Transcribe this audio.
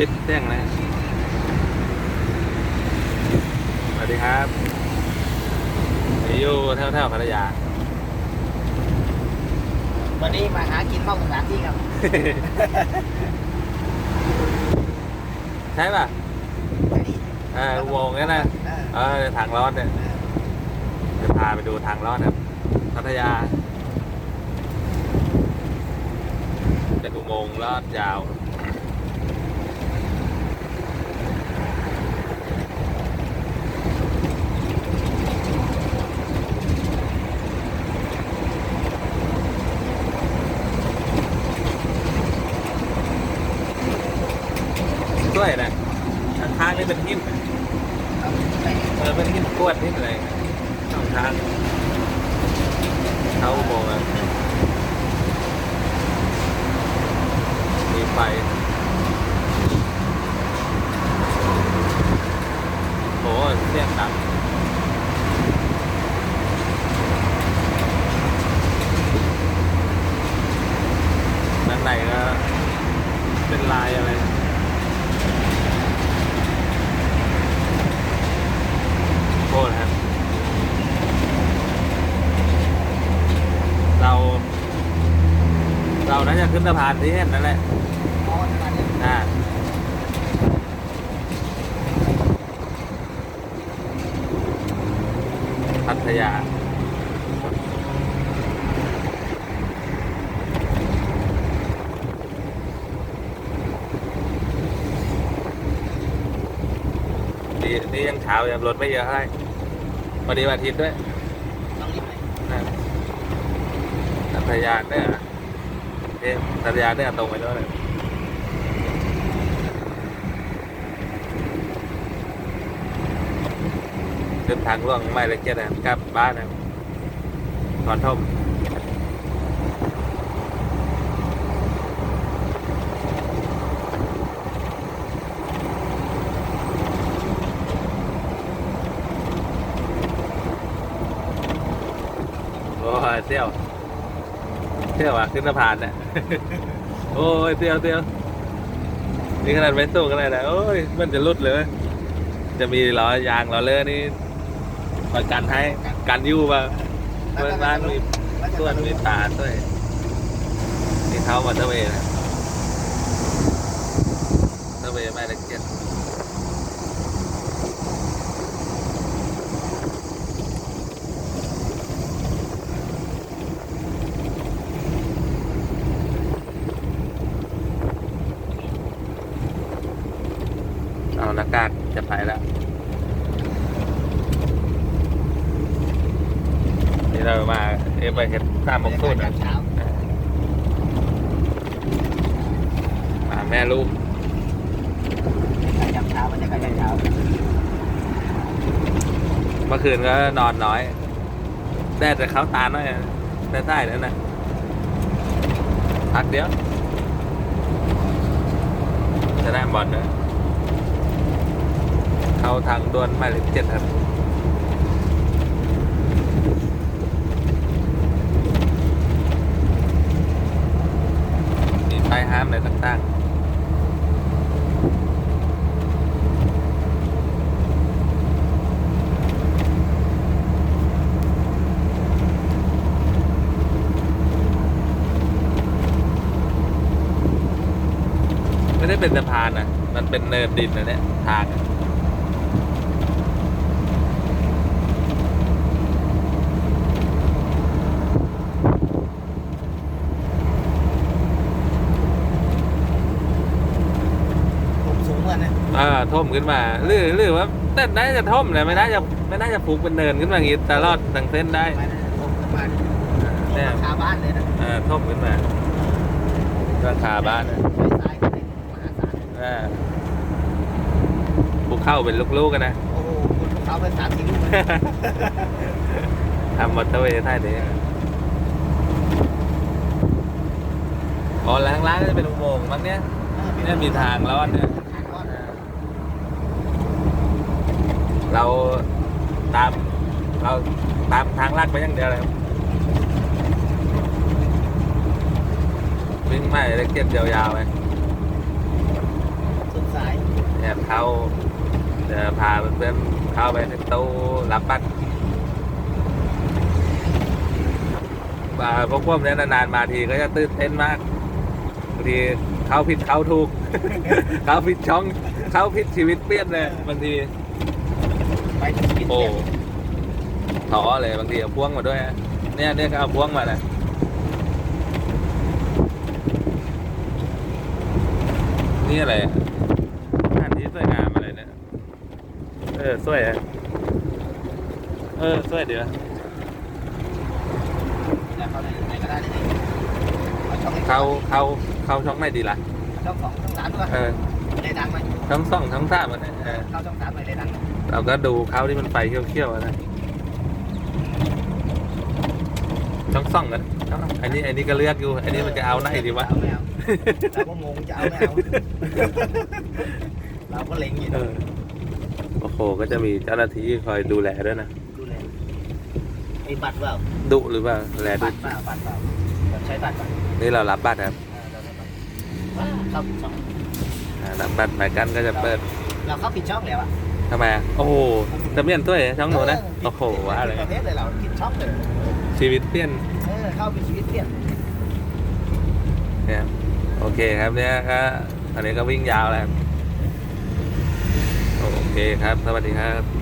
ปิดแจ้งเลยสวัสดีครับอยู่แถวๆพัทยา วันนี้มาหากินนอกสถานที่ครับ ใช่ป่ะไอ้นี่เอออุโมงค์นี่นะเออเออทางรอดเนี่ยจะพาไปดูทางรอดครับพัทยาเป็นอุโมงค์ลอดยาว ด้วยนะข้างๆนี่เป็นหินนะ ไอ้ เออเป็นหินกวดหินอะไรสองทางเข้าอุโมงค์อะมีไฟโอ้เสียงดังด้านในก็เป็นลายอะไร โทษครับ เรา เราน่าจะขึ้นสะพานที่เห็นนั่นแหละมอสมาเนี่ยอ่าพัทยาดีนี่ยังเช้ายังรถไม่เยอะเท่าไหร่พอดีวันอาทิตย์ด้วยต้องรีบไปนะพัทยาเนี่ย เอ๊ะพัทยาเนี่ยตรงไปด้วยเลยขึ้น เที่ยววอะขึ้นสะพานเนี่ยโอ้ยเที่ยวเที่ยวนี่ขนาดไม่สู้กันเลยนะโอ้ยมันจะรุดเลย จะมีล้อยางล้อเลื่อนี่ประกันให้กันยู่ป่ะเพื่อนบ้านมีส่วนมีตาด้วยนี่เขามาเตอร์เวย์นะเตอร์เวย์ไม่ละเกียดเอาหน้ากาก จะไปแล้วนี่เรามาเอไปเห็ดตามมงคุดบรรอะยากาศเช้าอ่าแม่ลูกยากาศเช้าบรรยากาศเช้าเมื่อคืนก็นอนน้อยแดดจะเขาตาหน่อยแต่ใต้แล้วนะพักเดียวจะได้บอลนะ เข้าทางด่วนหมายเลขเจ็ดครับมีป้ายห้ามอะไรต่างๆไม่ได้เป็นสะพานนะ มันเป็นเนินดินนะเนี่ย ทางอะ ผมสูงเหมือนนะ อ่า ท่มขึ้นมาหรือหรือว่าแต่น่าจะท่มเลยไม่น่าจะไม่น่าจะผูกเป็นเนินขึ้นมาอย่างงี้ตลอดทั้งเส้นได้มานะผมขึ้นมาผมเนี่ยราคาบ้านเลยนะอ่าท่มขึ้นมาราคาบ้านนะใช้ทรายกันเลยมหาศาลอ่าภูเข้าเป็นลูกๆกันนะโอ้โหคุณเขาเป็นสามสี่ลูกเลยทำมอเตอร์เวย์ท่านี้อ๋อแล้วข้างล่างก็จะเป็นอุโมงค์มั้งเนี่ยเนี่ยมีทางลอดเนี่ย ทางรอด เราตามเราตามทางลาดไปอย่างเดียวเลยครับวิ่งไม่ได้เก็บยาวๆไปสุดสเข้าจะพาเพื่อนๆเข้าไปในตู้รับบัตรว่าพวกพวกเนี้ยนานๆมาทีก็จะตื่นเต้นมากบางทีเข้าผิดเข้าถูก เข้าผิดช่อง เข้าผิดชีวิตเปลี่ยนเลยบางที ไปถึงกินโอ้เนี่ยท้อเลยบางทีเอาพ่วงมาด้วยนะเนี่ยเนี่ยก็เอาพ่วงมาเลยนี่อะไรอะสถานที่สวยงามอะไรเนี่ย เออสวยอะเออสวยดีวะแล้วเขาไหนไหนก็ได้เลยเอาช่องให้เข้าเข้าเข้าช่องไหนดีล่ะช่องสองช่องสามด้วยเออ เลยดังไหมช่องสองช่องสามอะเนี่ยเออเข้าช่องสามไปเลยดังไหมเราก็ดูเข้าที่มันไปเขี้ยวๆอะนะช่องสองกันอันนี้อันนี้ก็เลือกอยู่ อันนี้มันจะเอาไหนดีวะเอาไม่เอาเราก็งงจะเอาไม่เอาเราก็เล็งอยู่เออโอ้โหก็จะมีเจ้าหน้าที่คอยดูแลด้วยนะดูแลไอ้บัตรเปล่าดุหรือเปล่าแลดุบัตรเปล่าบัตรเปล่าแบบใช้บัตรเปล่านี่เรารับบัตรครับ เออเราได้บัตรว้าเข้าผิดช่อง อ่ารับบัตรหมายกันก็จะเปิดเราเข้าผิดช่องแล้วอะทำไมอะโอ้โหจะเปลี่ยนตัวเหรอช่องหนูนะ โอ้โหว่าอะไรผิดประเภทเลยเราผิดช่องเลยชีวิตเปลี่ยนเออเข้าผิดชีวิตเปลี่ยนเนี่ยโอเคครับเนี่ยก็อันนี้ก็วิ่งยาวแล้วโอเคครับ สวัสดีครับ